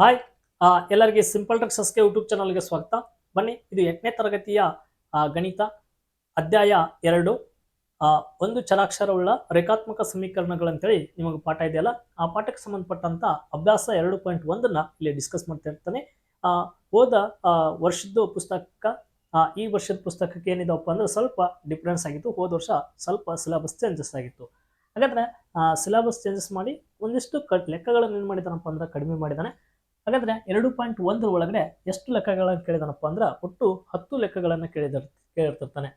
Hi ಎಲ್ಲರಿಗೆ simple ಟ್ರಿಕ್ಸಸ್ಗೆ YouTube ಚಾನಲ್ಗೆ ಸ್ವಾಗತ. ಬನ್ನಿ, ಇದು ಎಂಟನೇ ತರಗತಿಯ ಗಣಿತ ಅಧ್ಯಾಯ ಎರಡು. ಒಂದು ಚರಾಕ್ಷರವುಳ್ಳ ರೇಖಾತ್ಮಕ ಸಮೀಕರಣಗಳಂತೇಳಿ ನಿಮಗೆ ಪಾಠ ಇದೆಯಲ್ಲ, ಆ ಪಾಠಕ್ಕೆ ಸಂಬಂಧಪಟ್ಟಂತ ಅಭ್ಯಾಸ ಎರಡು ಪಾಯಿಂಟ್ ಒಂದನ್ನ ಇಲ್ಲಿ ಡಿಸ್ಕಸ್ ಮಾಡ್ತಾ ಇರ್ತಾನೆ. ಹೋದ ವರ್ಷದ ಪುಸ್ತಕ ಈ ವರ್ಷದ ಪುಸ್ತಕಕ್ಕೆ ಏನಿದಪ್ಪ ಅಂದ್ರೆ ಸ್ವಲ್ಪ ಡಿಫ್ರೆನ್ಸ್ ಆಗಿತ್ತು. ಹೋದ ವರ್ಷ ಸ್ವಲ್ಪ ಸಿಲೆಬಸ್ ಚೇಂಜಸ್ ಆಗಿತ್ತು. ಹಾಗಾದ್ರೆ ಸಿಲೆಬಸ್ ಚೇಂಜಸ್ ಮಾಡಿ ಒಂದಿಷ್ಟು ಕಟ್ ಲೆಕ್ಕಗಳನ್ನು ಏನು ಮಾಡಿದಾನಪ್ಪ ಅಂದ್ರೆ ಕಡಿಮೆ ಮಾಡಿದಾನೆ ಹಾಗಾದ್ರೆ ಎರಡು ಪಾಯಿಂಟ್ ಒಂದರ ಒಳಗಡೆ ಎಷ್ಟು ಲೆಕ್ಕಗಳನ್ನು ಕೇಳಿದಾನಪ್ಪ ಅಂದ್ರೆ ಒಟ್ಟು ಹತ್ತು ಲೆಕ್ಕಗಳನ್ನು ಕೇಳಿದ ಕೇಳಿರ್ತಿರ್ತಾನೆ.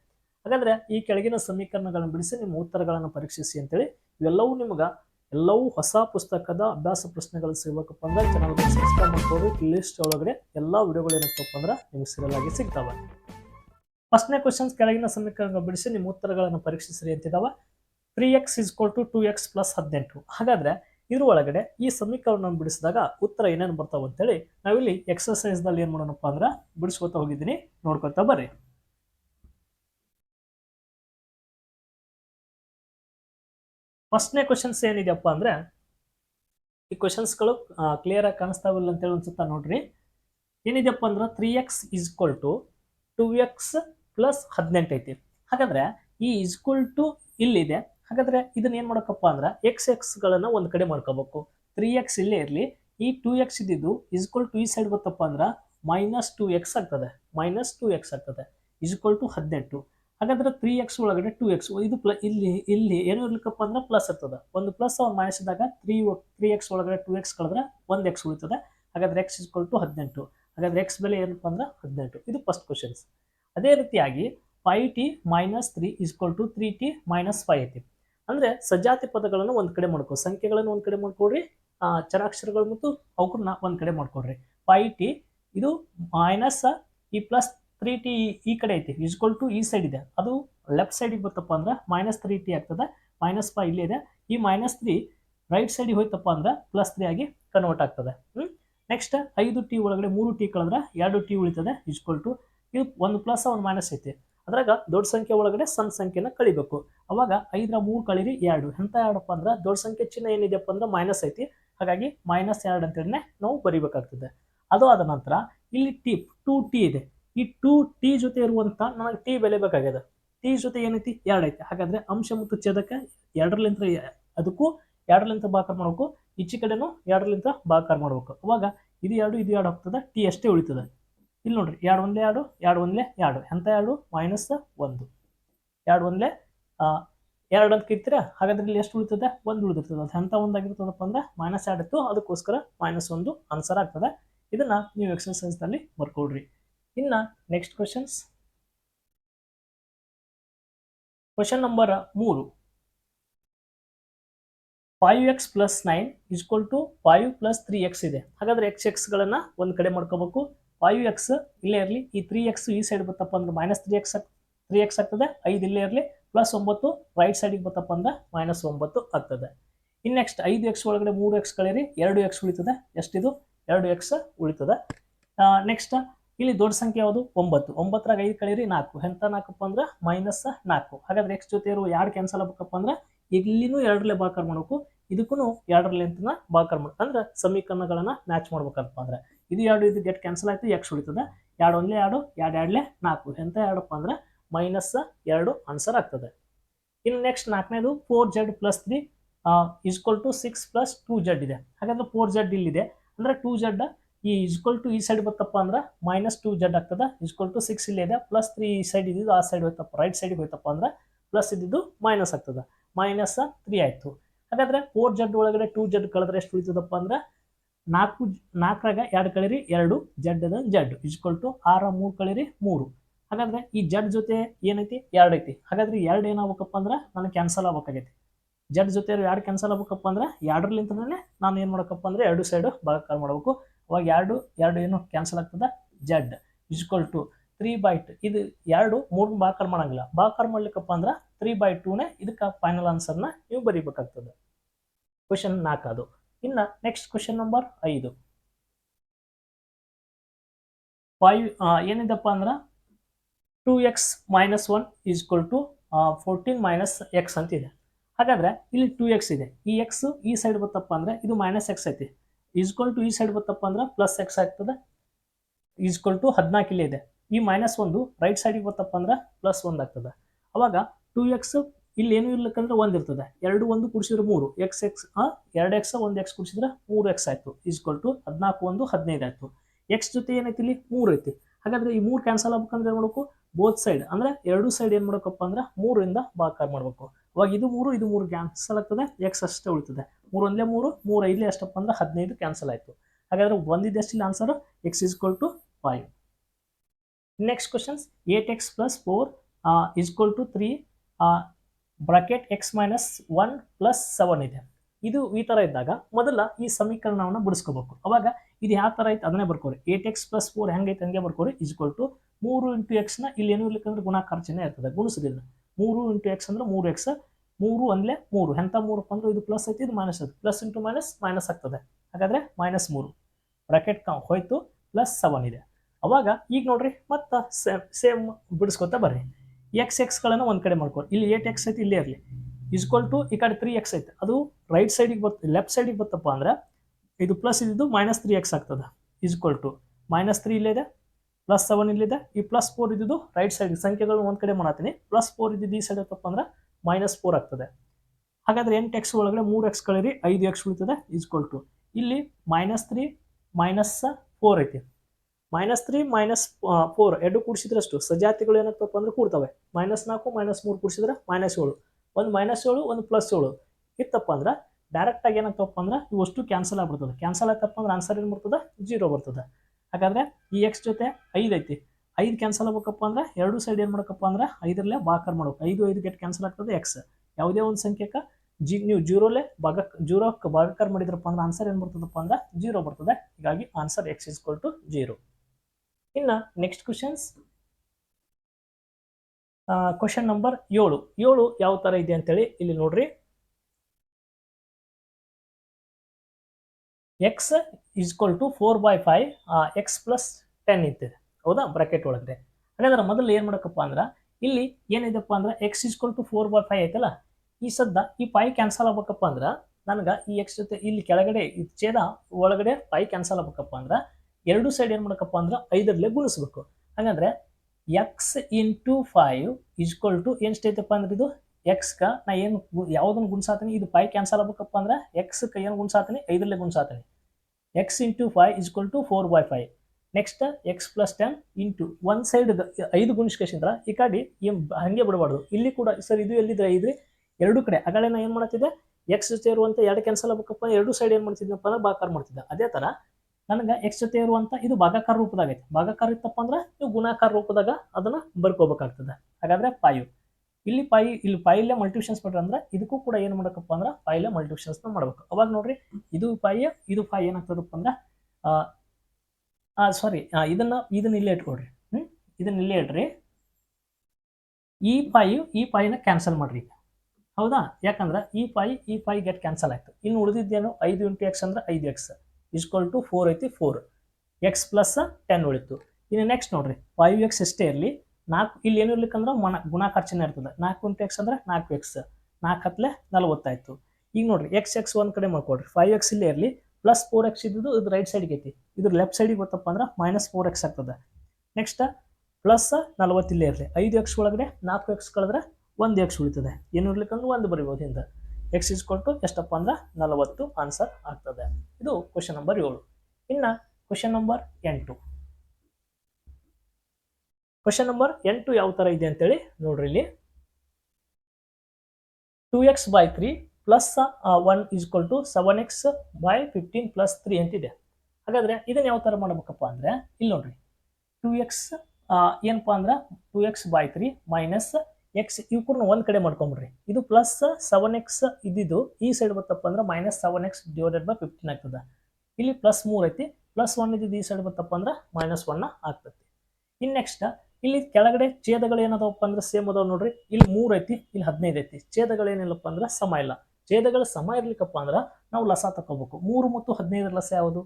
ಹಾಗಾದ್ರೆ ಈ ಕೆಳಗಿನ ಸಮೀಕರಣಗಳನ್ನು ಬಿಡಿಸಿ ನಿಮ್ಮ ಉತ್ತರಗಳನ್ನು ಪರೀಕ್ಷಿಸಿ ಅಂತೇಳಿ ಇವೆಲ್ಲವೂ ನಿಮ್ಗೆ ಎಲ್ಲವೂ ಹೊಸ ಪುಸ್ತಕದ ಅಭ್ಯಾಸ ಪ್ರಶ್ನೆಗಳು ಸಿಗಬೇಕಪ್ಪ ಅಂದ್ರೆ ಚಾನಲ್ಗೆ ಸಬ್ಸ್ಕ್ರೈಬ್ ಮಾಡ್ಕೊಂಡು ಲಿಸ್ಟ್ ಒಳಗಡೆ ಎಲ್ಲ ವಿಡಿಯೋಗಳು ಏನಪ್ಪಾ ಅಂದ್ರೆ ನಿಮ್ಗೆ ಸೀರಿಯಲ್ ಆಗಿ ಸಿಗ್ತಾವೆ. ಫಸ್ಟ್ನೇ ಕ್ವಶನ್ಸ್ ಕೆಳಗಿನ ಸಮೀಕರಣಗಳು ಬಿಡಿಸಿ ನಿಮ್ಮ ಉತ್ತರಗಳನ್ನು ಪರೀಕ್ಷಿಸಿರಿ ಅಂತಿದ್ದಾವೆ three x is equal to two x plus ಹದಿನೆಂಟು. ಹಾಗಾದ್ರೆ ಇದ್ರ ಒಳಗಡೆ ಈ ಸಮೀಕರಣವನ್ನು ಬಿಡಿಸಿದಾಗ ಉತ್ತರ ಏನೇನು ಬರ್ತಾವ ಅಂತೇಳಿ ನಾವಿಲ್ಲಿ ಎಕ್ಸರ್ಸೈಸ್ ದಲ್ಲಿ ಏನ್ ಮಾಡೋಣಪ್ಪ ಅಂದ್ರೆ ಬಿಡಿಸ್ಕೊತಾ ಹೋಗಿದ್ದೀನಿ. ನೋಡ್ಕೊತಾ ಬರ್ರಿ. ಫಸ್ಟ್ನೇ ಕ್ವಶನ್ಸ್ ಏನಿದೆಯಪ್ಪ ಅಂದ್ರೆ, ಈ ಕ್ವಶನ್ಸ್ಗಳು ಕ್ಲಿಯರ್ ಆಗಿ ಕಾಣಿಸ್ತಾವಿಲ್ಲ ಅಂತೇಳಿ ಅನ್ಸುತ್ತಾ ನೋಡ್ರಿ. ಏನಿದೆಯಪ್ಪ ಅಂದ್ರೆ three x is equal to two x plus ಹದಿನೆಂಟು ಐತಿ. ಹಾಗಾದ್ರೆ ಈ ಇಸ್ಕೊಲ್ ಟು ಇಲ್ಲಿದೆ. ಹಾಗಾದ್ರೆ ಇದನ್ನ ಏನ್ ಮಾಡಬೇಕಪ್ಪ ಅಂದ್ರೆ ಎಕ್ಸ್ ಎಕ್ಸ್ ಗಳನ್ನ ಒಂದ್ ಕಡೆ ಮಾಡ್ಕೋಬೇಕು. ತ್ರೀ ಎಕ್ಸ್ ಇಲ್ಲೇ ಇರಲಿ, ಈ ಟೂ ಎಕ್ಸ್ ಇದ್ದಿದ್ದು ಇಸ್ಕೊಲ್ ಟು ಈ ಸೈಡ್ ಗೊತ್ತಪ್ಪ ಅಂದ್ರೆ ಮೈನಸ್ ಟೂ ಎಕ್ಸ್ ಆಗ್ತದೆ ಮೈನಸ್ ಟೂ ಎಕ್ಸ್ ಆಗ್ತದೆ ಇಸ್ಕೊಲ್ ಟು ಹದಿನೆಂಟು. ಹಾಗಾದ್ರೆ ತ್ರೀ ಎಕ್ಸ್ ಒಳಗಡೆ ಟೂ ಎಕ್ಸ್ ಇದು ಪ್ಲ ಇಲ್ಲಿ ಇಲ್ಲಿ ಏನು ಇರ್ಲಿಕ್ಕಪ್ಪ ಅಂದ್ರೆ ಪ್ಲಸ್ ಇರ್ತದೆ. ಒಂದು ಪ್ಲಸ್ ಅವ್ನು ಮೈನಸ್ ಇದ್ದಾಗ ತ್ರೀ ತ್ರೀ ಎಕ್ಸ್ ಒಳಗಡೆ ಟೂ ಎಕ್ಸ್ ಕಳೆದ್ರೆ ಒಂದು ಎಕ್ಸ್ ಉಳಿತದೆ. ಹಾಗಾದ್ರೆ ಎಕ್ಸ್ ಇಸ್ಕೊಲ್ ಟು ಹದಿನೆಂಟು. ಹಾಗಾದ್ರೆ ಎಕ್ಸ್ ಬೆಲೆ ಏನಪ್ಪ ಅಂದ್ರೆ ಹದಿನೆಂಟು. ಇದು ಫಸ್ಟ್ ಕ್ವಶನ್ಸ್ ಅದೇ ರೀತಿಯಾಗಿ five t minus three is equal to three t minus five ಐತಿ ಅಂದ್ರೆ ಸಜಾತಿ ಪದಗಳನ್ನು ಒಂದ್ ಕಡೆ ಮಾಡ್ಕೊ ಸಂಖ್ಯೆಗಳನ್ನು ಒಂದ್ ಕಡೆ ಮಾಡ್ಕೊಡ್ರಿ ಆ, ಚರಾಕ್ಷರಗಳು ಮತ್ತು ಅವುಗಳನ್ನ ಒಂದ್ ಕಡೆ ಮಾಡ್ಕೊಡ್ರಿ ಫೈ ಟಿ ಇದು ಮೈನಸ್ ಈ ಪ್ಲಸ್ ತ್ರೀ ಟಿ ಈ ಕಡೆ ಐತಿ ಇಸ್ಕೊಲ್ ಟು ಈ ಸೈಡ್ ಇದೆ. ಅದು ಲೆಫ್ಟ್ ಸೈಡಿಗೆ ಬರ್ತಪ್ಪ ಅಂದ್ರೆ ಮೈನಸ್ ತ್ರೀ ಟಿ ಆಗ್ತದೆ ಮೈನಸ್ ಫೈ ಇಲ್ಲೇ ಇದೆ. ಈ ಮೈನಸ್ ತ್ರೀ ರೈಟ್ ಸೈಡಿಗೆ ಹೋಯ್ತಪ್ಪ ಅಂದ್ರೆ ಪ್ಲಸ್ ತ್ರೀ ಆಗಿ ಕನ್ವರ್ಟ್ ಆಗ್ತದೆ. ನೆಕ್ಸ್ಟ್ ಐದು ಟಿ ಒಳಗಡೆ ಮೂರು ಟಿ ಕಳೆದ್ರೆ ಎರಡು ಟಿ ಉಳಿತದೆ ಇಸ್ಕೊಲ್ ಟು ಇದು ಒಂದು ಪ್ಲಸ್ ಒಂದು ಮೈನಸ್ ಐತಿ. ಅದ್ರಾಗ ದೊಡ್ಡ ಸಂಖ್ಯೆ ಒಳಗಡೆ ಸಣ್ಣ ಸಂಖ್ಯೆನ ಕಳಿಬೇಕು. ಅವಾಗ ಐದರ ಮೂರು ಕಳಿರಿ ಎರಡು. ಎಂತ ಎರಡಪ್ಪ ಅಂದ್ರೆ ದೊಡ್ಡ ಸಂಖ್ಯೆ ಚಿಹ್ನೆ ಏನಿದೆಯಪ್ಪ ಅಂದ್ರೆ ಮೈನಸ್ ಐತಿ. ಹಾಗಾಗಿ ಮೈನಸ್ ಎರಡು ಅಂತೇಳಿ ನಾವು ಬರಿಬೇಕಾಗ್ತದೆ. ಅದು ಆದ ನಂತರ ಇಲ್ಲಿ ಟಿ ಟೂ ಟಿ ಇದೆ. ಈ ಟೂ ಟಿ ಜೊತೆ ಇರುವಂತ ನನಗೆ ಟಿ ಬೆಲೆ ಬೇಕಾಗ್ಯದ. ಟಿ ಜೊತೆ ಏನೈತಿ? ಎರಡು ಐತಿ. ಹಾಗಾದ್ರೆ ಅಂಶ ಮತ್ತು ಛೇದಕ ಎರಡರಲಿಂತ ಅದಕ್ಕೂ ಎರಡರಲಿಂತ ಬಾಕಾರ ಮಾಡ್ಬೇಕು. ಈಚೆ ಕಡೆನೂ ಎರಡರಲಿಂತ ಬಾಕಾರ ಮಾಡ್ಬೇಕು. ಅವಾಗ ಇದು ಎರಡು ಇದು ಎರಡು ಹೋಗ್ತದೆ ಟಿ ಅಷ್ಟೇ ಉಳಿತದೆ. ಇಲ್ಲಿ ನೋಡ್ರಿ, ಎರಡು ಒಂದ್ಲೆ ಎರಡು ಎರಡು ಒಂದ್ಲೆ ಎರಡು. ಎಂತ ಎರಡು? ಮೈನಸ್ ಒಂದು. ಎರಡು ಒಂದ್ಲೆ ಎರಡು ಅಂತ ಕಿತ್ತೀರ ಹಾಗಾದ್ರೆ ಇಲ್ಲಿ ಎಷ್ಟು ಉಳಿತದೆ? ಒಂದು ಉಳಿದಿರ್ತದೆ. ಅದು ಎಂತ ಒಂದಾಗಿರ್ತದಪ್ಪ ಅಂದ್ರೆ ಮೈನಸ್ ಎರಡು ಇತ್ತು, ಅದಕ್ಕೋಸ್ಕರ ಮೈನಸ್ ಒಂದು ಆನ್ಸರ್ ಆಗ್ತದೆ. ಇದನ್ನ ನೀವು ಎಕ್ಸರ್ಸೈಸ್ನಲ್ಲಿ ಬರ್ಕೊಡ್ರಿ ಇನ್ನ ನೆಕ್ಸ್ಟ್ ಕ್ವಶನ್ಸ್ ಕ್ವಶನ್ ನಂಬರ್ ಮೂರು. Five x plus nine is equal to five plus three x ಇದೆ. ಹಾಗಾದ್ರೆ ಎಕ್ಸ್ ಎಕ್ಸ್ಗಳನ್ನ ಒಂದ್ ಕಡೆ ಮಾಡ್ಕೋಬೇಕು. ಫೈವ್ ಎಕ್ಸ್ ಇಲ್ಲೇ ಇರಲಿ, ಈ ತ್ರೀ ಎಕ್ಸ್ ಈ ಸೈಡ್ ಬತ್ತಪ್ಪ ಅಂದ್ರೆ minus three x three x ಆಗ್ತದೆ, ಐದು ಇಲ್ಲೇ ಇರಲಿ ಪ್ಲಸ್ ಒಂಬತ್ತು ರೈಟ್ ಸೈಡಿಗೆ ಬತ್ತಪ್ಪ ಅಂದ್ರೆ ಮೈನಸ್ ಒಂಬತ್ತು ಆಗ್ತದೆ. ಇನ್ನು ನೆಕ್ಸ್ಟ್ ಐದು ಎಕ್ಸ್ ಒಳಗಡೆ ಮೂರು ಎಕ್ಸ್ ಕಳೀರಿ, ಎರಡು ಎಕ್ಸ್ ಉಳಿತದೆ, ಎಷ್ಟಿದು? ಎರಡು ಎಕ್ಸ್ ಉಳಿತದೆ. ನೆಕ್ಸ್ಟ್ ಇಲ್ಲಿ ದೊಡ್ಡ ಸಂಖ್ಯೆ ಯಾವುದು? ಒಂಬತ್ತು. ಒಂಬತ್ತರಾಗ ಐದು ಕಳೀರಿ, ನಾಲ್ಕು. ಎಂತ ನಾಲ್ಕಪ್ಪ ಅಂದ್ರೆ ಮೈನಸ್ ನಾಲ್ಕು. ಹಾಗಾದ್ರೆ ಎಕ್ಸ್ ಜೊತೆ ಇರುವ ಎರಡು ಕ್ಯಾನ್ಸಲ್ ಆಗ್ಬೇಕಪ್ಪ ಅಂದ್ರೆ ಇಲ್ಲಿನೂ ಎರಡರಲ್ಲೇ ಬಾಕರ್ ಮಾಡ್ಬೇಕು ಇದಕ್ಕೂ ಎರಡರ ಲೆಂತ್ನ ಬಾಕರ್ ಮಾಡಿ ಅಂದ್ರೆ ಸಮೀಕರಣಗಳನ್ನ ಮ್ಯಾಚ್ ಮಾಡ್ಬೇಕಂತಪ್ಪ ಅಂದ್ರೆ ಇದು ಎರಡು, ಇದು ಗೆಟ್ ಕ್ಯಾನ್ಸಲ್ ಆಯ್ತು ಎಕ್ಸ್ ಉಳಿತದೆ. ಎರಡು ಒಂದ್ಲೆ ಎರಡು ಎರಡು ಎರಡ್ಲೆ ನಾಲ್ಕು. ಎಂತ ಎರಡಪ್ಪ ಅಂದ್ರೆ ಮೈನಸ್ ಎರಡು ಆನ್ಸರ್ ಆಗ್ತದೆ. ಇನ್ನು ನೆಕ್ಸ್ಟ್ ನಾಲ್ಕನೇದು four z plus three is equal to six plus two z ಇದೆ. ಹಾಗಾದ್ರೆ ಫೋರ್ ಜೆಡ್ ಇಲ್ಲಿದೆ. ಅಂದ್ರೆ ಟೂ ಜೆಡ್ ಈ ಈಸ್ಕ್ವಲ್ ಟು ಈ ಸೈಡ್ ಬತ್ತಪ್ಪ ಅಂದ್ರೆ ಮೈನಸ್ ಟೂ ಜೆಡ್ ಆಗ್ತದೆ. ಈಸ್ಕ್ವಲ್ ಟು ಸಿಕ್ಸ್ ಇಲ್ಲೇ ಇದೆ. ಪ್ಲಸ್ ತ್ರೀ ಈ ಸೈಡ್ ಇದ್ದಿದ್ದು ಆ ಸೈಡ್ ಹೋಯ್ತಪ್ಪ ರೈಟ್ ಸೈಡ್ ಹೋಯ್ತಪ್ಪ ಅಂದ್ರೆ ಪ್ಲಸ್ ಇದ್ದಿದ್ದು ಮೈನಸ್ ಆಗ್ತದೆ. ಮೈನಸ್ ತ್ರೀ ಆಯ್ತು. ಹಾಗಾದ್ರೆ ಫೋರ್ ಜಡ್ ಒಳಗಡೆ ಟೂ ಜೆಡ್ ಕಳೆದ್ರೆ ಎಷ್ಟು ಉಳಿತದಪ್ಪ ಅಂದ್ರೆ ನಾಲ್ಕು ನಾಲ್ಕರಾಗ ಎರಡು ಕಳೀರಿ, ಎರಡು ಜಡ್ ಅದ ಜಡ್ ಇಸ್ಕೊಲ್ ಟು ಆರ, ಮೂರು ಕಳೀರಿ, ಮೂರು. ಹಾಗಾದ್ರೆ ಈ ಜಡ್ ಜೊತೆ ಏನೈತಿ? ಎರಡು ಐತಿ. ಹಾಗಾದ್ರೆ ಎರಡು ಏನಾಗ್ಬೇಕಪ್ಪ ಅಂದ್ರೆ ನನಗೆ ಕ್ಯಾನ್ಸಲ್ ಆಗ್ಬೇಕಾಗೈತಿ. ಜಡ್ ಜೊತೆ ಎರಡು ಕ್ಯಾನ್ಸಲ್ ಆಗ್ಬೇಕಪ್ಪ ಅಂದ್ರೆ ಎರಡರ್ಲಿಂತನೇ ನಾನು ಏನು ಮಾಡಬೇಕಪ್ಪ ಅಂದ್ರೆ ಎರಡು ಸೈಡ್ ಭಾಗಾಕಾರ ಮಾಡಬೇಕು. ಅವಾಗ ಎರಡು ಎರಡು ಏನು ಕ್ಯಾನ್ಸಲ್ ಆಗ್ತದ? Z is equal to three by two ಇದು ಎರಡು, ಮೂರು ಭಾಗಾಕಾರ ಮಾಡಂಗಿಲ್ಲ. ಭಾಗಾಕಾರ ಮಾಡ್ಲಿಕ್ಕಪ್ಪ ಅಂದ್ರೆ ತ್ರೀ ಬೈ ಟೂನೇ ಇದಕ್ಕೆ ಫೈನಲ್ ಆನ್ಸರ್ನ ನೀವು ಬರೀಬೇಕಾಗ್ತದೆ. ಕ್ವಶನ್ ಅದು. ಇನ್ನ ನೆಕ್ಸ್ಟ್ ಕ್ವಶನ್ ನಂಬರ್ ಐದು. ಫೈವ್ ಏನಿದಪ್ಪ ಅಂದ್ರೆ two x minus one is equal to fourteen minus x ಅಂತ ಇದೆ ಹಾಗಾದ್ರೆ ಇಲ್ಲಿ ಟೂ ಎಕ್ಸ್ ಇದೆ. ಈ ಎಕ್ಸ್ ಈ ಸೈಡ್ ಬತ್ತಪ್ಪ ಅಂದ್ರೆ ಇದು ಮೈನಸ್ ಎಕ್ಸ್ ಐತಿ. ಈಸ್ಕ್ವಲ್ ಟು ಈ ಸೈಡ್ ಬತ್ತಪ್ಪ ಅಂದ್ರೆ ಪ್ಲಸ್ ಎಕ್ಸ್ ಆಗ್ತದೆ. ಈಸ್ಕ್ವಲ್ ಟು ಹದಿನಾಲ್ಕು ಇಲ್ಲಿ ಇದೆ. ಈ ಮೈನಸ್ ಒಂದು ರೈಟ್ ಸೈಡಿಗೆ ಬತ್ತಪ್ಪ ಅಂದ್ರೆ ಪ್ಲಸ್ ಒಂದು ಆಗ್ತದೆ. ಅವಾಗ ಟೂ ಎಕ್ಸ್ ಇಲ್ಲಿ ಏನು ಇರ್ಲಿಕ್ಕಂದ್ರೆ ಒಂದು ಇರ್ತದೆ. ಎರಡು ಒಂದು ಕುಡಿಸಿದ್ರೆ ಮೂರು. ಎಕ್ಸ್ ಎಕ್ಸ್ ಎರಡು ಎಕ್ಸ್ ಒಂದು ಎಕ್ಸ್ ಕುಡಿಸಿದ್ರೆ ಮೂರು ಎಕ್ಸ್ ಆಯ್ತು. ಈಸ್ಕ್ವಲ್ ಟು ಹದಿನಾಲ್ಕು ಒಂದು ಹದಿನೈದು ಆಯ್ತು. ಎಕ್ಸ್ ಜೊತೆ ಏನೈತಿ ಇಲ್ಲಿ? ಮೂರು ಐತಿ. ಹಾಗಾದ್ರೆ ಈ ಮೂರು ಕ್ಯಾನ್ಸಲ್ ಆಗ್ಬೇಕಂದ್ರೆ ಏನು ಮಾಡಬೇಕು? ಬೋತ್ ಸೈಡ್ ಅಂದ್ರೆ ಎರಡು ಸೈಡ್ ಏನು ಮಾಡಬೇಕಪ್ಪ ಅಂದ್ರೆ ಮೂರರಿಂದ ಭಾಗಕಾರ ಮಾಡಬೇಕು. ಅವಾಗ ಇದು ಮೂರು ಇದು ಮೂರು ಕ್ಯಾನ್ಸಲ್ ಆಗ್ತದೆ. ಎಕ್ಸ್ ಅಷ್ಟೇ ಉಳಿತದೆ. ಮೂರು ಒಂದೇ ಮೂರು ಮೂರು ಐದಲೇ ಅಷ್ಟಪ್ಪ ಅಂದ್ರೆ ಹದಿನೈದು ಕ್ಯಾನ್ಸಲ್ ಆಯಿತು. ಹಾಗಾದ್ರೆ ಎಷ್ಟಿಲ್ಲ answer x is equal to five next questions eight x plus four is equal to three bracket x minus one plus seven ಇದೆ. ಇದು ಈ ಥರ ಇದ್ದಾಗ ಮೊದಲ ಈ ಸಮೀಕರಣವನ್ನು ಬಿಡಿಸ್ಕೋಬೇಕು. ಅವಾಗ ಇದು ಯಾವ ಥರ ಐತೆ ಅದನ್ನೇ ಬರ್ಕೋರಿ. ಏಟ್ ಎಕ್ಸ್ ಪ್ಲಸ್ ಫೋರ್ ಹೆಂಗೈತೆ ಹಂಗೆ ಬರ್ಕೋರಿ. ಈಸ್ಕ್ವಲ್ ಟು ಮೂರು ಇಂಟು ಎಕ್ಸ್ನ ಇಲ್ಲಿ ಏನು ಇರ್ಲಿಕ್ಕಂದ್ರೆ ಗುಣಾಕಾರ ಚಿಹ್ನೆ ಇರ್ತದೆ. ಗುಣಿಸೋದಿಲ್ಲ. ಮೂರು ಇಂಟು ಎಕ್ಸ್ ಅಂದ್ರೆ ಮೂರು ಎಕ್ಸ್ ಮೂರು ಅಂದಲೇ ಮೂರು. ಎಂಥ ಮೂರು ಅಂದ್ರೆ ಇದು ಪ್ಲಸ್ ಐತಿ, ಇದು ಮೈನಸ್ ಐತಿ. ಪ್ಲಸ್ ಇಂಟು ಮೈನಸ್ ಮೈನಸ್ ಆಗ್ತದೆ. ಹಾಗಾದ್ರೆ ಮೈನಸ್ ಮೂರು. ಬ್ರಾಕೆಟ್ ಕಾ ಹೋಯ್ತು ಪ್ಲಸ್ ಸೆವೆನ್ ಇದೆ. ಅವಾಗ ಈಗ ನೋಡ್ರಿ, ಮತ್ತೆ ಸೇಮ್ ಸೇಮ್ ಬಿಡಿಸ್ಕೊತಾ ಬರ್ರಿ. ಎಕ್ಸ್ ಎಕ್ಸ್ಗಳನ್ನು ಒಂದು ಕಡೆ ಮಾಡ್ಕೊ ಇಲ್ಲಿ ಏಟ್ ಎಕ್ಸ್ ಐತೆ, ಇಲ್ಲೇ ಇರಲಿ. ಇಸ್ಕ್ವಲ್ ಟು ಈ ಕಡೆ ತ್ರೀ ಎಕ್ಸ್ ಐತೆ. ಅದು ರೈಟ್ ಸೈಡಿಗೆ ಬತ್ತು ಲೆಫ್ಟ್ ಸೈಡಿಗೆ ಬತ್ತಪ್ಪ ಅಂದ್ರೆ ಇದು ಪ್ಲಸ್ ಇದ್ದು ಮೈನಸ್ ತ್ರೀ ಎಕ್ಸ್ ಆಗ್ತದೆ. ಕಾಲ್ ಟು ಮೈನಸ್ ತ್ರೀ ಇಲ್ಲಿದೆ ಪ್ಲಸ್ ಸೆವೆನ್ ಇಲ್ಲಿದೆ ಈ ಪ್ಲಸ್ ಫೋರ್ ಇದ್ದಿದ್ದು ರೈಟ್ ಸೈಡ್ ಸಂಖ್ಯೆಗಳು ಒಂದು ಕಡೆ ಮಾಡತ್ತೀನಿ ಪ್ಲಸ್ ಫೋರ್ ಇದ್ದಿದ್ದು ಈ ಸೈಡ್ ಐತಪ್ಪ ಅಂದ್ರೆ ಮೈನಸ್ ಫೋರ್ ಆಗ್ತದೆ. ಹಾಗಾದ್ರೆ ಎಂಟು ಎಕ್ಸ್ ಒಳಗಡೆ ಮೂರು ಎಕ್ಸ್ ಕಳೀರಿ, ಐದು ಎಕ್ಸ್ ಉಳಿತದೆ ಈಸ್ಕ್ವಲ್ ಟು ಇಲ್ಲಿ ಮೈನಸ್ ತ್ರೀ ಮೈನಸ್ ಫೋರ್ ಐತಿ. ಮೈನಸ್ ತ್ರೀ, ಮೈನಸ್ ಫೋರ್ ಎರಡು ಕೂಡಿಸಿದ್ರಷ್ಟು ಸಜಾತಿಗಳು ಏನಾಗ್ತಪ್ಪ ಅಂದ್ರೆ ಕೂಡ್ತವೆ. ಮೈನಸ್ ನಾಲ್ಕು, ಮೈನಸ್ ಮೂರು ಕೂಡಿಸಿದ್ರೆ ಮೈನಸ್ ಏಳು. ಒಂದು ಮೈನಸ್ ಏಳು, ಒಂದು ಪ್ಲಸ್ ಏಳು. ಇತ್ತಪ್ಪ ಅಂದ್ರೆ ಡೈರೆಕ್ಟಾಗಿ ಏನಾಗ್ತಪ್ಪ ಅಂದ್ರೆ ಇವಷ್ಟು ಕ್ಯಾನ್ಸಲ್ ಆಗ್ಬಿಡ್ತದೆ. ಕ್ಯಾನ್ಸಲ್ ಆಯ್ತಪ್ಪ ಅಂದ್ರೆ ಆನ್ಸರ್ ಏನು ಬರ್ತದೆ? ಜೀರೋ ಬರ್ತದೆ. ಹಾಗಾದ್ರೆ ಈ ಎಕ್ಸ್ ಜೊತೆ ಐದು ಐತಿ. ಐದು ಕ್ಯಾನ್ಸಲ್ ಆಗ್ಬೇಕಪ್ಪ ಅಂದ್ರೆ ಎರಡು ಸೈಡ್ ಏನು ಮಾಡಬೇಕಪ್ಪ ಅಂದ್ರೆ ಐದರಲ್ಲೇ ಬಾಕರ್ ಮಾಡ್ಬೇಕು. ಐದು ಐದು ಗೆಟ್ ಕ್ಯಾನ್ಸಲ್ ಆಗ್ತದೆ ಎಕ್ಸ್ ಯಾವುದೇ ಒಂದು ಸಂಖ್ಯೆಗೆ ಜಿ, ನೀವು ಜೀರೋಲೆ ಭಾಗ ಜೀರೋಕ್ಕೆ ಭಾಗಾಕಾರ ಮಾಡಿದ್ರಪ್ಪ ಅಂದ್ರೆ ಆನ್ಸರ್ ಏನು ಬರ್ತದಪ್ಪ ಅಂದ್ರೆ ಜೀರೋ ಬರ್ತದೆ. ಹೀಗಾಗಿ answer x is equal to zero ಇನ್ನ ನೆಕ್ಸ್ಟ್ ಕ್ವಶನ್ಸ್ ಕ್ವಶನ್ ನಂಬರ್ ಏಳು. ಏಳು ಯಾವ ತರ ಇದೆ ಅಂತೇಳಿ ಇಲ್ಲಿ ನೋಡ್ರಿ. X is equal to four by five x plus ten ಇತ್ತಿದೆ ಹೌದಾ? ಬ್ರಾಕೆಟ್ ಒಳಗಡೆ. ಹಾಗಾದ್ರೆ ಮೊದಲು ಏನು ಮಾಡಕಪ್ಪ ಅಂದ್ರೆ, ಇಲ್ಲಿ ಏನಿದೆಪ್ಪ ಅಂದ್ರೆ x is equal to four by five ಐತಲ್ಲ? ಈ ಸದ್ದ ಈ ಪೈ ಕ್ಯಾನ್ಸಲ್ ಆಗ್ಬೇಕಪ್ಪ ಅಂದ್ರೆ, ನನಗೆ ಈ ಎಕ್ಸ್ ಜೊತೆ ಇಲ್ಲಿ ಕೆಳಗಡೆ ಈ ಛೇದ ಒಳಗಡೆ ಪೈ ಕ್ಯಾನ್ಸಲ್ ಆಗ್ಬೇಕಪ್ಪ ಅಂದ್ರೆ ಎರಡು ಸೈಡ್ ಏನು ಮಾಡಬೇಕಪ್ಪ ಅಂದ್ರೆ ಐದರಲ್ಲೇ ಗುಣಿಸ್ಬೇಕು. ಹಾಗಂದ್ರೆ x into five is equal to ಎಷ್ಟೈತಪ್ಪ ಅಂದ್ರೆ ಇದು? ಎಕ್ಸ್ಗೆ ನಾ ಏನು ಯಾವುದನ್ನು ಗುಣಿಸಾತೀನಿ? ಇದು ಫೈವ್ ಕ್ಯಾನ್ಸಲ್ ಆಗ್ಬೇಕಪ್ಪ ಅಂದ್ರೆ ಎಕ್ಸ್ಗೆ ಏನು ಗುಣಿಸಾತೀನಿ? ಐದರಲ್ಲೇ ಗುಣಿಸಾತೀನಿ. X into five is equal to four by five next x plus ten into one side ಐದು ಗುಣಿಸ್ಕೇಶಿಂದ್ರ ಈ ಕಡೆ ಏನು ಹಂಗೆ ಬಿಡಬಾರ್ದು. ಇಲ್ಲಿ ಕೂಡ ಸರ್ ಇದು ಎಲ್ಲಿದ್ರೆ ಐದ್ರಿ? ಎರಡು ಕಡೆ. ಅಗಳೆ ನಾ ಏನು ಮಾಡ್ತಿದ್ದೆ? ಎಕ್ಸ್ ಜೊತೆ ಎರಡು ಕ್ಯಾನ್ಸಲ್ ಆಗ್ಬೇಕಪ್ಪ. ಎರಡು ಸೈಡ್ ಏನು ಮಾಡ್ತಿದ್ನಪ್ಪ ಅಂದ್ರೆ ಭಾಗಾಕಾರ ಮಾಡ್ತಿದ್ದೆ. ಅದೇ ಥರ ನನಗೆ ಎಕ್ಸ್ ಜೊತೆ ಇರುವಂಥ ಇದು ಭಾಗಾಕಾರ ರೂಪದಾಗ ಐತಿ ಭಾಗಾಕಾರ ಇತ್ತಪ್ಪ ಅಂದ್ರೆ ನೀವು ಗುಣಾಕಾರ ರೂಪದಾಗ ಅದನ್ನ ಬರ್ಕೋಬೇಕಾಗ್ತದೆ. ಹಾಗಾದ್ರೆ ಪಾಯು. ಇಲ್ಲಿ ಪಾಯಿ, ಇಲ್ಲಿ ಪಾಯಿಲ್ಲೇ ಮಲ್ಟಿಪ್ಷನ್ಸ್ ಮಾಡ್ರಿ ಅಂದ್ರೆ ಇದಕ್ಕೂ ಕೂಡ ಏನು ಮಾಡಬೇಕಪ್ಪ ಅಂದ್ರೆ ಪಾಯಿಲೆ ಮಲ್ಟಿಪ್ಷನ್ಸ್ನ ಮಾಡ್ಬೇಕು. ಅವಾಗ ನೋಡ್ರಿ, ಇದು ಪಾಯಿ ಇದು ಪಾಯಿ ಏನಾಗ್ತದಪ್ಪ ಅಂದ್ರೆ ಸಾರಿ ಇದನ್ನ ಇದನ್ನ ಇಲ್ಲೇ ಇಟ್ಕೊಡ್ರಿ ಹ್ಮ್, ಇದನ್ನ ಇಲ್ಲೇ ಇಡ್ರಿ ಈ ಪಾಯಿ, ಈ ಪಾಯಿನ ಕ್ಯಾನ್ಸಲ್ ಮಾಡ್ರಿ ಹೌದಾ? ಯಾಕಂದ್ರೆ ಈ ಪಾಯಿ ಈ ಪಾಯಿ ಗೆಟ್ ಕ್ಯಾನ್ಸಲ್ ಆಯ್ತು. ಇನ್ನು ಉಳಿದಿದ್ದೇನು ಐದು ಇಂಟು ಎಕ್ಸ್ ಅಂದ್ರೆ ಐದು x is equal to four ಐತಿ ಫೋರ್ ಎಕ್ಸ್ ಪ್ಲಸ್ ಟೆನ್ ಉಳಿತು. ಇನ್ನು ನೆಕ್ಸ್ಟ್ ನೋಡ್ರಿ ಫೈವ್ ಎಕ್ಸ್ ಎಷ್ಟೇ ಇರಲಿ, ನಾಲ್ಕು, ಇಲ್ಲಿ ಏನು ಇರ್ಲಿಕ್ಕಂದ್ರೆ ಮನ ಗುಣಾಕಾರ ಚಿಹ್ನೆ ಇರ್ತದೆ. ನಾಲ್ಕು ಇಂಟು ಎಕ್ಸ್ ಅಂದ್ರೆ ನಾಲ್ಕು ಎಕ್ಸ್ ನಾಲ್ಕು ಹತ್ತಲೆ ನಲ್ವತ್ತಾಯಿತು. ಈಗ ನೋಡ್ರಿ ಎಕ್ಸ್ ಎಕ್ಸ್ ಒಂದು ಕಡೆ ಮಾಡ್ಕೊಡ್ರಿ. ಫೈವ್ ಎಕ್ಸ್ ಇಲ್ಲೇ ಇರಲಿ ಪ್ಲಸ್ ಫೋರ್ ಎಕ್ಸ್ ಇದ್ದು ಇದು ರೈಟ್ ಸೈಡ್ಗೆ ಐತಿ. ಇದ್ರ ಲೆಫ್ಟ್ ಸೈಡಿಗೆ ಗೊತ್ತಪ್ಪ ಅಂದ್ರೆ ಮೈನಸ್ ಫೋರ್ ಎಕ್ಸ್ ಆಗ್ತದೆ. ನೆಕ್ಸ್ಟ್ ಪ್ಲಸ್ ನಲವತ್ತಿಲ್ಲೇ ಇರಲಿ. ಐದು ಎಕ್ಸ್ ಒಳಗಡೆ ನಾಲ್ಕು ಎಕ್ಸ್ ಕಳೆದ್ರೆ ಒಂದು ಎಕ್ಸ್ ಉಳಿತದೆ. ಏನು ಇರ್ಲಿಕ್ಕಂದ್ರೆ ಒಂದು ಬರಿಬೋದು ಹಿಂದೆ. ಎಕ್ಸ್ ಇಸ್ ಕೊಟ್ಟು ಎಷ್ಟಪ್ಪ ಅಂದ್ರೆ ನಲವತ್ತು ಆನ್ಸರ್ ಆಗ್ತದೆ. ಇದು ಕ್ವಶನ್ ನಂಬರ್ ಏಳು. ಇನ್ನು ಕ್ವಶನ್ ನಂಬರ್ ಎಂಟು. ಕ್ವಶನ್ ನಂಬರ್ ಎಂಟು ಯಾವ ಥರ ಇದೆ ಅಂತೇಳಿ ನೋಡ್ರಿ ಇಲ್ಲಿ. Two x by three plus one is equal to seven x by fifteen plus three ಅಂತಿದೆ. ಹಾಗಾದ್ರೆ ಇದನ್ನು ಯಾವ ಥರ ಮಾಡಬೇಕಪ್ಪ ಅಂದ್ರೆ, ಇಲ್ಲಿ ನೋಡ್ರಿ. ಟೂ ಎಕ್ಸ್ ಏನಪ್ಪ ಅಂದ್ರೆ two x by three minus x ಇವ್ಕೂರ್ನ ಒಂದು ಕಡೆ ಮಾಡ್ಕೊಂಬಿಡ್ರಿ. ಇದು ಪ್ಲಸ್ ಸೆವೆನ್ ಎಕ್ಸ್ ಇದ್ದಿದ್ದು ಈ ಸೈಡ್ ಬತ್ತಪ್ಪ ಅಂದ್ರೆ minus seven x divided by fifteen ಆಗ್ತದೆ. ಇಲ್ಲಿ ಪ್ಲಸ್ ಮೂರು ಐತಿ ಪ್ಲಸ್ ಒನ್ ಇದ್ದಿದ್ದು ಈ ಸೈಡ್ ಬತ್ತಪ್ಪ ಅಂದ್ರೆ ಮೈನಸ್ ಒನ್ನ ಆಗ್ತೈತಿ. ಇನ್ನು ನೆಕ್ಸ್ಟ್ ಇಲ್ಲಿ ಕೆಳಗಡೆ ಛೇದಗಳು ಏನದಪ್ಪ ಅಂದ್ರೆ ಸೇಮ್ ಅದಾವ ನೋಡ್ರಿ. ಇಲ್ಲಿ ಮೂರು ಐತಿ, ಇಲ್ಲಿ ಹದಿನೈದು ಐತಿ. ಛೇದಗಳು ಏನಿಲ್ಲಪ್ಪ ಅಂದ್ರೆ ಸಮ ಇಲ್ಲ. ಛೇದಗಳು ಸಮ ಇರ್ಲಿಕ್ಕಪ್ಪ ಅಂದ್ರೆ ನಾವು ಲಸ ತಗೋಬೇಕು ಮೂರು ಮತ್ತು ಹದಿನೈದರ ಲಸ ಯಾವುದು?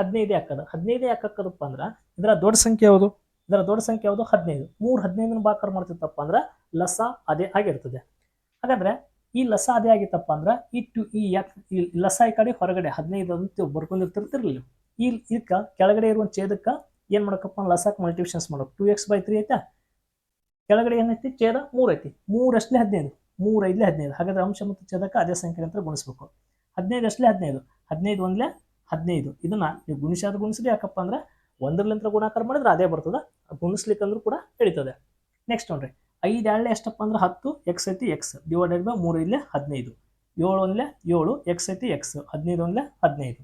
ಹದಿನೈದೇ ಹಾಕದ. ಹದಿನೈದೇ ಹಾಕಕ್ಕದಪ್ಪ ಅಂದ್ರೆ ಇದರ ದೊಡ್ಡ ಸಂಖ್ಯೆ ಯಾವುದು? ಇದರ ದೊಡ್ಡ ಸಂಖ್ಯೆ ಯಾವುದು? ಹದಿನೈದು. ಮೂರು ಹದಿನೈದನ ಭಾಗಕಾರ ಮಾಡ್ತಿತ್ತಪ್ಪ ಅಂದ್ರೆ ಲಸ ಅದೇ ಆಗಿರ್ತದೆ. ಹಾಗಾದ್ರೆ ಈ ಲಸ ಅದೇ ಆಗಿತ್ತಪ್ಪ ಅಂದ್ರೆ ಈ ಟು ಈ ಯಾಕ್ ಈ ಲಸ ಈ ಕಡೆ ಹೊರಗಡೆ ಹದಿನೈದು ಅಂತ ಬರ್ಕೊಂಡಿರ್ತಿರ್ತಿರ್ಲಿಲ್ಲ. ಈ ಇದಕ್ಕ ಕೆಳಗಡೆ ಇರುವ ಛೇದಕ್ಕ ಏನ್ ಮಾಡಕಪ್ಪ ಲಸಕ್ ಮಲ್ಟಿಪ್ಷನ್ಸ್ ಮಾಡೋದು ಟೂ ಎಕ್ಸ್ ಬೈ ತ್ರೀ ಐತಾ? ಕೆಳಗಡೆ ಏನೈತಿ? ಛೇದ ಮೂರ್ ಐತಿ. ಮೂರ್ ಅಷ್ಟಲೇ ಹದಿನೈದು. ಮೂರ್ ಐದ್ಲೆ ಹದಿನೈದು. ಹಾಗಾದ್ರೆ ಅಂಶ ಮತ್ತು ಛೇದಕ ಅದೇ ಸಂಖ್ಯೆ ಅಂತ ಗುಣಿಸ್ಬೇಕು. ಹದಿನೈದು ಅಷ್ಟಲೇ ಹದಿನೈದು. ಹದಿನೈದು ಒಂದ್ಲೆ ಹದಿನೈದು. ಇದನ್ನ ನೀವು ಗುಣಿಸಾದ ಗುಣಿಸ್ರಿ ಯಾಕಪ್ಪ ಅಂದ್ರೆ ಒಂದರ್ಲಿಂತ್ರ ಗುಣಾಕಾರ ಮಾಡಿದ್ರೆ ಅದೇ ಬರ್ತದ. ಗುಣಿಸ್ಲಿಕ್ಕಂದ್ರೂ ಕೂಡ ಹಿಡಿತದೆ. ನೆಕ್ಸ್ಟ್ ನೋಡ್ರಿ. ಐದು ಎರಡು ಎಷ್ಟಪ್ಪ ಅಂದ್ರೆ ಹತ್ತು ಎಕ್ಸ್ ಐತಿ ಎಕ್ಸ್ ಡಿವೈಡೆಡ್ ಬೈ ಮೂರು ಇಲ್ಲೇ ಹದಿನೈದು. ಏಳು ಒಂದ್ಲೆ ಏಳು ಎಕ್ಸ್ ಐತಿ ಎಕ್ಸ್ ಹದಿನೈದು ಒಂದ್ಲೆ ಹದಿನೈದು.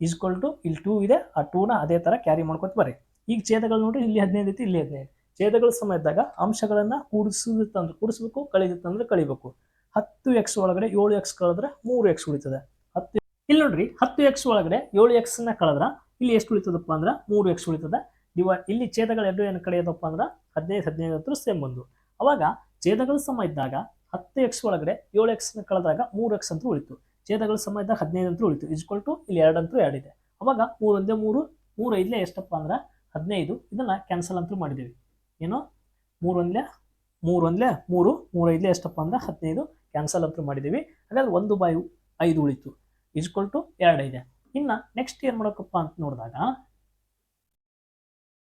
ಈಸ್ಕೊಳ್ ಟು ಇಲ್ಲಿ ಟೂ ಇದೆ, ಆ ಟೂನ ಅದೇ ಥರ ಕ್ಯಾರಿ ಮಾಡ್ಕೊತ ಬರ್ರಿ. ಈಗ ಛೇದಗಳು ನೋಡ್ರಿ, ಇಲ್ಲಿ ಹದಿನೈದು ಐತಿ, ಇಲ್ಲಿ ಹದಿನೈದು. ಛೇದಗಳ ಸಮಯ ಇದ್ದಾಗ ಅಂಶಗಳನ್ನ ಕೂಡಿಸಿದಂದ್ರೆ ಕೂಡಿಸ್ಬೇಕು ಕಳಿದಿತ್ತಂದ್ರೆ ಕಳಿಬೇಕು. ಹತ್ತು ಎಕ್ಸ್ ಒಳಗಡೆ ಏಳು ಎಕ್ಸ್ ಕಳೆದ್ರೆ ಮೂರು ಎಕ್ಸ್ ಉಳಿತದೆ. ಹತ್ತು ಇಲ್ಲಿ ನೋಡ್ರಿ, ಹತ್ತು ಎಕ್ಸ್ ಒಳಗಡೆ ಏಳು ಎಕ್ಸ್ನ ಕಳೆದ್ರ ಇಲ್ಲಿ ಎಷ್ಟು ಉಳಿತದಪ್ಪ ಅಂದ್ರೆ ಮೂರು ಎಕ್ಸ್ ಉಳಿತದ. ಡಿವೈ, ಇಲ್ಲಿ ಛೇದಗಳು ಎರಡು ಏನು ಕಳೆಯೋದಪ್ಪ ಅಂದ್ರೆ ಹದಿನೈದು ಹದಿನೈದು ಹತ್ರ ಸೇಮ್ ಬಂದು ಅವಾಗ ಛೇದಗಳ ಸಮ ಇದ್ದಾಗ ಹತ್ತು ಎಕ್ಸ್ ಒಳಗಡೆ ಏಳು ಎಕ್ಸ್ ಕಳೆದಾಗ ಮೂರು ಎಕ್ಸ್ ಅಂತೂ ಉಳಿತು. ಛೇದಗಳ ಸಮ ಇದ್ದಾಗ ಹದಿನೈದು ಅಂತೂ ಉಳಿತು. ಇಜ್ಕೊಳ್ ಟು ಇಲ್ಲಿ ಎರಡು ಅಂತೂ ಎರಡು ಇದೆ. ಅವಾಗ ಮೂರು ಒಂದೇ ಮೂರು ಮೂರು ಐದಲೇ ಎಷ್ಟಪ್ಪ ಅಂದ್ರೆ ಹದಿನೈದು. ಇದನ್ನ ಕ್ಯಾನ್ಸಲ್ ಅಂತೂ ಮಾಡಿದ್ದೀವಿ ಏನು? ಮೂರು ಮೂರೊಂದ್ಲೆ ಮೂರು ಒಂದ್ಲೆ ಮೂರು ಮೂರು ಐದ್ಲೆ ಎಷ್ಟಪ್ಪ ಅಂದ್ರೆ ಹದಿನೈದು. ಕ್ಯಾನ್ಸಲ್ ಅಂತೂ ಮಾಡಿದ್ದೀವಿ ಹಾಗಾದ್ರೆ ಒಂದು ಬಾಯಿ ಐದು ಉಳಿತು. ಇಜ್ಕೊಳ್ ಟು ಎರಡು ಇದೆ. ಇನ್ನ ನೆಕ್ಸ್ಟ್ ಏನ್ ಮಾಡಬೇಕಪ್ಪ ಅಂತ ನೋಡಿದಾಗ,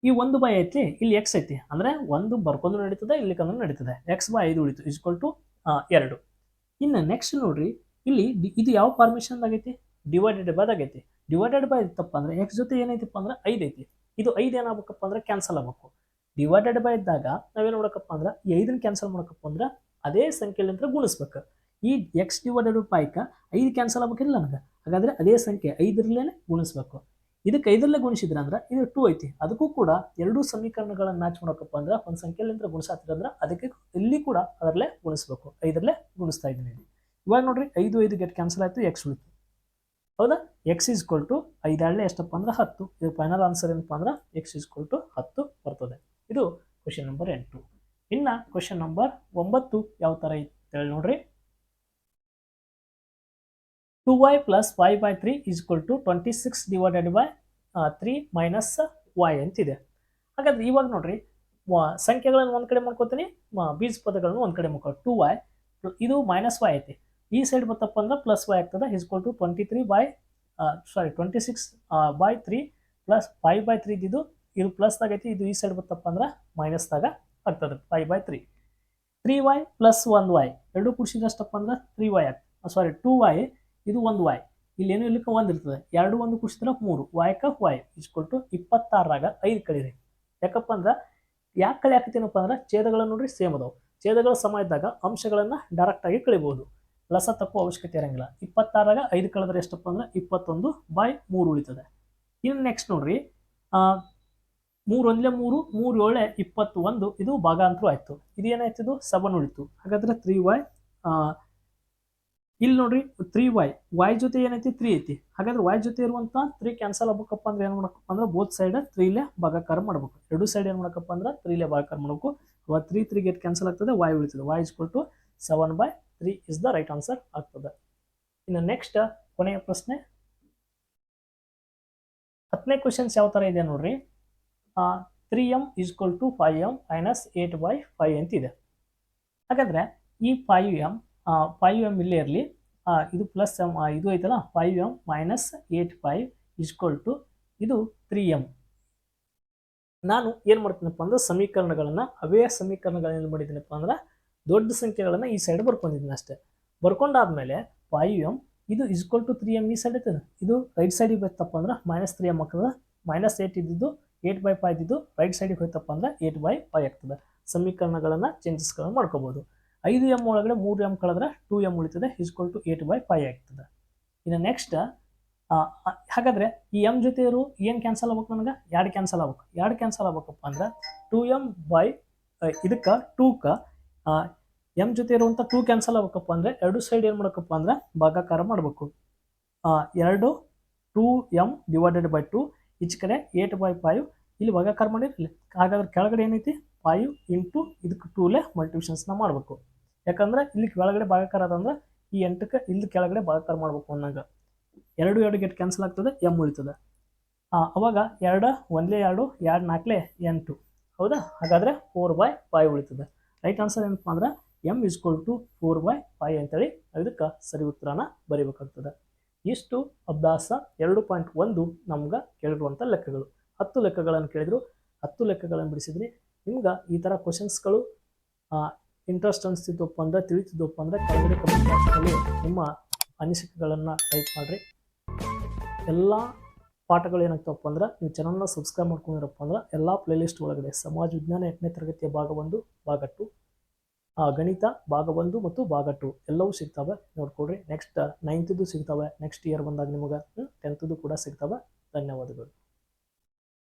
ಈ ಒಂದು ಬೈ ಐತಿ, ಇಲ್ಲಿ ಎಕ್ಸ್ ಐತಿ. ಅಂದ್ರೆ ಒಂದು ಬರ್ಕೊಂಡು ನಡೀತದೆ, ಇಲ್ಲಿ ಕಂದ್ರೆ ನಡೀತದೆ. ಎಕ್ಸ್ ಬೈ ಐದು ಉಳಿತು ಇಸ್ಕೊಲ್ ಟು ಎರಡು. ಇನ್ನು ನೆಕ್ಸ್ಟ್ ನೋಡ್ರಿ, ಇಲ್ಲಿ ಇದು ಯಾವ ಫಾರ್ಮೇಷನ್ ಆಗೈತಿ ಡಿವೈಡೆಡ್ ಬೈ ಆಗೈತಿ ಡಿವೈಡೆಡ್ ಬೈ ಇತ್ತಪ್ಪ ಅಂದ್ರೆ ಎಕ್ಸ್ ಜೊತೆ ಏನೈತಿಪ್ಪ ಅಂದ್ರೆ ಐದು ಐತಿ. ಇದು ಐದು ಏನಾಗಬೇಕಪ್ಪ ಅಂದ್ರೆ ಕ್ಯಾನ್ಸಲ್ ಆಗ್ಬೇಕು. ಡಿವೈಡೆಡ್ ಬೈ ಇದ್ದಾಗ ನಾವೇನು ಮಾಡಬೇಕಪ್ಪ ಅಂದ್ರೆ ಈ ಐದನ್ನ ಕ್ಯಾನ್ಸಲ್ ಮಾಡಕಪ್ಪ ಅಂದ್ರೆ ಅದೇ ಸಂಖ್ಯೆಲಿಂದ ಗುಣಿಸ್ಬೇಕು. ಈ ಎಕ್ಸ್ ಡಿವೈಡೆಡ್ ಪೈಕ ಐದು ಕ್ಯಾನ್ಸಲ್ ಆಗ್ಬೇಕಿಲ್ಲ ನನಗೆ. ಹಾಗಾದರೆ ಅದೇ ಸಂಖ್ಯೆ ಐದರಲ್ಲೇ ಗುಣಿಸ್ಬೇಕು. ಇದಕ್ಕೆ ಐದರಲ್ಲೇ ಗುಣಿಸಿದ್ರೆ ಅಂದ್ರೆ ಇದು ಟೂ ಐತಿ. ಅದಕ್ಕೂ ಕೂಡ ಎರಡೂ ಸಮೀಕರಣಗಳನ್ನು ಮ್ಯಾಚ್ ಮಾಡೋಕಪ್ಪ ಅಂದ್ರೆ ಒಂದು ಸಂಖ್ಯೆಲಿಂದ ಗುಣಿಸಾತಿರ ಅಂದ್ರೆ ಅದಕ್ಕೆ ಇಲ್ಲಿ ಕೂಡ ಅದರಲ್ಲೇ ಗುಣಿಸ್ಬೇಕು. ಐದರಲ್ಲೇ ಗುಣಿಸ್ತಾ ಇದ್ದೀನಿ ಇವಾಗ ನೋಡ್ರಿ ಐದು ಐದು ಗೆಟ್ ಕ್ಯಾನ್ಸಲ್ ಆಯಿತು ಎಕ್ಸ್ ಉಳಿತು. ಹೌದಾ? ಎಕ್ಸ್ ಇಸ್ಕೊಲ್ ಟು ಐದಾಳೆ ಎಷ್ಟಪ್ಪ ಅಂದ್ರೆ ಹತ್ತು. ಇದು ಫೈನಲ್ ಆನ್ಸರ್ ಏನಪ್ಪ ಅಂದ್ರೆ ಎಕ್ಸ್ ಇಸ್ಕೊಲ್ ಟು ಹತ್ತು ಬರ್ತದೆ. ಇದು ಕ್ವಶನ್ ನಂಬರ್ ಎಂಟು. ಇನ್ನು ಕ್ವಶನ್ ನಂಬರ್ ಒಂಬತ್ತು ಯಾವ ಥರ ಇತ್ತು ಹೇಳಿ ನೋಡ್ರಿ. Two y plus y by three equal to twenty six divided by three minus y ಅಂತಿದೆ. ಹಾಗಾದ್ರೆ ಇವಾಗ ನೋಡ್ರಿ ಸಂಖ್ಯೆಗಳನ್ನು ಒಂದು ಕಡೆ ಮಾಡ್ಕೋತೀನಿ ಬೀಜ ಪದಗಳನ್ನು ಒಂದು ಕಡೆ ಮಾಡ್ಕೊ ಟು ವೈ ಇದು ಮೈನಸ್ ವೈ ಐತಿ. ಈ ಸೈಡ್ ಬತ್ತಪ್ಪ ಅಂದ್ರೆ ಪ್ಲಸ್ ವೈ ಆಗ್ತದೆ equal to twenty three by sorry twenty six by three plus five by three ಇದ್ದಿದ್ದು ಇದು ಪ್ಲಸ್ದಾಗ ಐತಿ, ಇದು ಈ ಸೈಡ್ ಬತ್ತಪ್ಪ ಅಂದ್ರೆ ಮೈನಸ್ದಾಗ ಆಗ್ತದೆ five by three three y plus one y ಎರಡು ಕೂಡಿಸಿದಷ್ಟಪ್ಪ ಅಂದ್ರೆ ತ್ರೀ ವೈ ಆಗ್ತದೆ. ಸಾರಿ ಟೂ ವೈ ಇದು ಒಂದು ವಾಯ್ ಇಲ್ಲಿ ಏನು ಇಲ್ಲಿಕ್ಕೆ ಒಂದು ಇರ್ತದೆ? ಎರಡು ಒಂದು ಕುಸಿದ್ರೆ ಮೂರು. ವಾಯ್ ಕಫ್ ವಾಯ್ ಇಸ್ ಕೊಟ್ಟು ಇಪ್ಪತ್ತಾರಾಗ ಐದು ಕಳೀರಿ ಯಾಕಪ್ಪ ಅಂದ್ರೆ ಯಾಕೆ ಕಳಿ ಹಾಕತ್ತೇನಪ್ಪ ಅಂದ್ರೆ ಛೇದಗಳನ್ನು ನೋಡ್ರಿ ಸೇಮ್ ಅದಾವು. ಛೇದಗಳ ಸಮ ಇದ್ದಾಗ ಅಂಶಗಳನ್ನ ಡೈರೆಕ್ಟ್ ಆಗಿ ಕಳಿಬಹುದು. ಲಸ ತಪ್ಪು ಅವಶ್ಯಕತೆ ಇರಂಗಿಲ್ಲ. ಇಪ್ಪತ್ತಾರಾಗ ಐದು ಕಳೆದ್ರೆ ಎಷ್ಟಪ್ಪ ಅಂದ್ರೆ ಇಪ್ಪತ್ತೊಂದು ಬೈ ಮೂರು ಉಳಿತದೆ. ಇನ್ನು ನೆಕ್ಸ್ಟ್ ನೋಡ್ರಿ. ಮೂರು ಒಂದ್ಲೆ ಮೂರು ಮೂರು ಏಳೆ ಇಪ್ಪತ್ತು ಒಂದು ಇದು ಭಾಗಾಂತರ ಆಯ್ತು ಇದು? ಏನಾಯ್ತು ಇದು ಸಬನ್ ಉಳಿತು ಹಾಗಾದ್ರೆ ತ್ರೀ ವೈ ಇಲ್ಲಿ ನೋಡ್ರಿ ತ್ರೀ ವೈ ವೈ ಜೊತೆ ಏನೈತಿ? ತ್ರೀ ಐತಿ. ಹಾಗಾದ್ರೆ ವೈ ಜೊತೆ ಇರುವಂತ ತ್ರೀ ಕ್ಯಾನ್ಸಲ್ ಆಗ್ಬೇಕಪ್ಪ ಅಂದ್ರೆ ಏನ್ ಮಾಡಬೇಕಪ್ಪ ಅಂದ್ರೆ ಬೋತ್ ಸೈಡ್ ತ್ರೀಲೆ ಭಾಗಾಕಾರ ಮಾಡ್ಬೇಕು. ಎರಡು ಸೈಡ್ ಏನ್ ಮಾಡಬೇಕಪ್ಪ ಅಂದ್ರೆ ತ್ರೀಲೆ ಭಾಗಾಕಾರ ಮಾಡ್ಬೇಕು. ಅವಾಗ ತ್ರೀ ತ್ರೀ ಗೇಟ್ ಕ್ಯಾನ್ಸಲ್ ಆಗ್ತದೆ ವೈ ಉಳಿತದೆ. Y is to seven by three is the right answer ಆಗ್ತದೆ. ಇನ್ನು ನೆಕ್ಸ್ಟ್ ಕೊನೆಯ ಪ್ರಶ್ನೆ. ಹತ್ತನೇ ಕ್ವಶನ್ಸ್ ಯಾವ ಥರ ಇದೆ ನೋಡ್ರಿ? Three m is equal to five m minus eight by five ಅಂತ ಇದೆ. ಹಾಗಾದ್ರೆ ಈ ಫೈವ್ ಎಂ ಫೈವ್ ಎಂ ಇಲ್ಲೇ ಇರಲಿ. ಇದು ಪ್ಲಸ್ ಎಂ ಇದು ಐತಲ್ಲ five m minus eight five is equal to ಇದು ತ್ರೀ ಎಂ ನಾನು ಏನು ಮಾಡ್ತೀನಪ್ಪ ಅಂದ್ರೆ ಸಮೀಕರಣಗಳನ್ನು, ಅವೇ ಸಮೀಕರಣಗಳನ್ನ ಏನು ಮಾಡಿದ್ದೀನಪ್ಪ ಅಂದ್ರೆ ದೊಡ್ಡ ಸಂಖ್ಯೆಗಳನ್ನು ಈ ಸೈಡ್ ಬರ್ಕೊಂಡಿದ್ದೀನಿ ಅಷ್ಟೇ. ಬರ್ಕೊಂಡಾದ್ಮೇಲೆ ಫೈವ್ ಎಂ ಇದು is equal to three m ಈ ಸೈಡ್ ಐತದ ಇದು ರೈಟ್ ಸೈಡಿಗೆ ಹೋಯ್ತಪ್ಪ ಅಂದ್ರೆ ಮೈನಸ್ ತ್ರೀ ಎಂ ಆಗ್ತದೆ. ಮೈನಸ್ ಏಯ್ಟ್ ಇದ್ದಿದ್ದು ಏಯ್ಟ್ ಬೈ ಫೈವ್ ಇದ್ದಿದ್ದು ರೈಟ್ ಸೈಡಿಗೆ ಹೋಯ್ತಪ್ಪ ಅಂದ್ರೆ ಏಯ್ಟ್ ಬೈ ಫೈವ್ ಆಗ್ತದೆ. ಸಮೀಕರಣಗಳನ್ನು ಚೇಂಜಸ್ಗಳನ್ನು ಮಾಡ್ಕೋಬೋದು. ಐದು ಎಂ ಒಳಗಡೆ ಮೂರು ಎಂ ಕಳೆದ್ರೆ ಟೂ ಎಂ ಉಳಿತದೆ is equal to eight by five ಆಗ್ತದೆ. ಇನ್ನು ನೆಕ್ಸ್ಟ್ ಹಾಗಾದ್ರೆ ಈ ಎಂ ಜೊತೆ ಇರು ಏನು ಕ್ಯಾನ್ಸಲ್ ಆಗ್ಬೇಕು ನನಗೆ? ಎರಡು ಕ್ಯಾನ್ಸಲ್ ಆಗ್ಬೇಕು. ಎರಡು ಕ್ಯಾನ್ಸಲ್ ಆಗ್ಬೇಕಪ್ಪ ಅಂದ್ರೆ ಟೂ ಎಂ ಬೈ ಇದಕ್ಕೆ ಟೂಕ ಎಂ ಜೊತೆ ಇರುವಂಥ ಟೂ ಕ್ಯಾನ್ಸಲ್ ಆಗ್ಬೇಕಪ್ಪ ಅಂದರೆ ಎರಡು ಸೈಡ್ ಏನು ಮಾಡಬೇಕಪ್ಪ ಅಂದ್ರೆ ಭಾಗಾಕಾರ ಮಾಡಬೇಕು. ಎರಡು two m divided by two each ಕಡೆ ಏಟ್ ಬೈ ಫೈವ್ ಇಲ್ಲಿ ಭಾಗಾಕಾರ ಮಾಡಿರಲಿ ಹಾಗಾದ್ರೆ ಕೆಳಗಡೆ ಏನೈತಿ? ಫೈವ್ ಇಂಟು ಇದಕ್ಕೆ ಟೂಲೆ ಮಲ್ಟಿವಿಷನ್ಸ್ನ ಮಾಡಬೇಕು. ಯಾಕಂದ್ರೆ ಇಲ್ಲಿ ಕೆಳಗಡೆ ಭಾಗಾಕಾರ ಅದಂದ್ರೆ ಈ ಎಂಟಕ್ಕೆ ಇಲ್ಲಿ ಕೆಳಗಡೆ ಭಾಗಾಕಾರ ಮಾಡಬೇಕು ಅನ್ನಂಗ. ಎರಡು ಎರಡು ಗೆಟ್ ಕ್ಯಾನ್ಸಲ್ ಆಗ್ತದೆ ಎಂ ಉಳಿತದೆ. ಅವಾಗ ಎರಡು ಒಂದೇ ಎರಡು ಎರಡು ನಾಲ್ಕಲೇ ಎಂಟು. ಹೌದಾ? ಹಾಗಾದ್ರೆ ಫೋರ್ ಬೈ ಫೈವ್ ಉಳಿತದೆ. ರೈಟ್ ಆನ್ಸರ್ ಏನಪ್ಪ ಅಂದ್ರೆ m is equal to four by five ಅಂತೇಳಿ ಇದಕ್ಕೆ ಸರಿ ಉತ್ತರನ ಬರೀಬೇಕಾಗ್ತದೆ. ಇಷ್ಟು ಅಭ್ಯಾಸ ಎರಡು ಪಾಯಿಂಟ್ ಒಂದು ನಮ್ಗೆ ಕೇಳಿರುವಂಥ ಲೆಕ್ಕಗಳು. ಹತ್ತು ಲೆಕ್ಕಗಳನ್ನು ಕೇಳಿದ್ರು, ಹತ್ತು ಲೆಕ್ಕಗಳನ್ನು ಬಿಡಿಸಿದ್ರಿ ನಿಮ್ಗೆ ಈ ಥರ ಕ್ವಶನ್ಸ್ಗಳು ಇಂಟ್ರೆಸ್ಟ್ ಅನಿಸ್ತಿದ್ದಪ್ಪ ಅಂದ್ರೆ, ತಿಳಿತಿದ್ದಪ್ಪ ಅಂದ್ರೆ ಕೆಳಗಡೆ ಕಮೆಂಟ್ ಬಾಕ್ಸ್ನಲ್ಲಿ ನಿಮ್ಮ ಅನಿಸಿಕೆಗಳನ್ನು ಟೈಪ್ ಮಾಡಿರಿ. ಎಲ್ಲ ಪಾಠಗಳು ಏನಾಗ್ತವಪ್ಪ ಅಂದ್ರೆ, ನೀವು ಚಾನಲ್ನ ಸಬ್ಸ್ಕ್ರೈಬ್ ಮಾಡ್ಕೊಂಡಿರಪ್ಪ ಅಂದ್ರೆ, ಎಲ್ಲ ಪ್ಲೇಲಿಸ್ಟ್ ಒಳಗಡೆ ಸಮಾಜ ವಿಜ್ಞಾನ ಎಂಟನೇ ತರಗತಿಯ ಭಾಗ ಒಂದು, ಭಾಗ ಟು ಗಣಿತ ಭಾಗ ಒಂದು ಮತ್ತು ಭಾಗ ಟು ಎಲ್ಲವೂ ಸಿಗ್ತವೆ ನೋಡ್ಕೊಡ್ರಿ ನೆಕ್ಸ್ಟ್ ನೈನ್ತ್ದು ಸಿಗ್ತವೆ ನೆಕ್ಸ್ಟ್ ಇಯರ್ ಬಂದಾಗ ನಿಮಗೆ ಟೆಂತದ್ದು ಕೂಡ ಸಿಗ್ತವೆ. ಧನ್ಯವಾದಗಳು.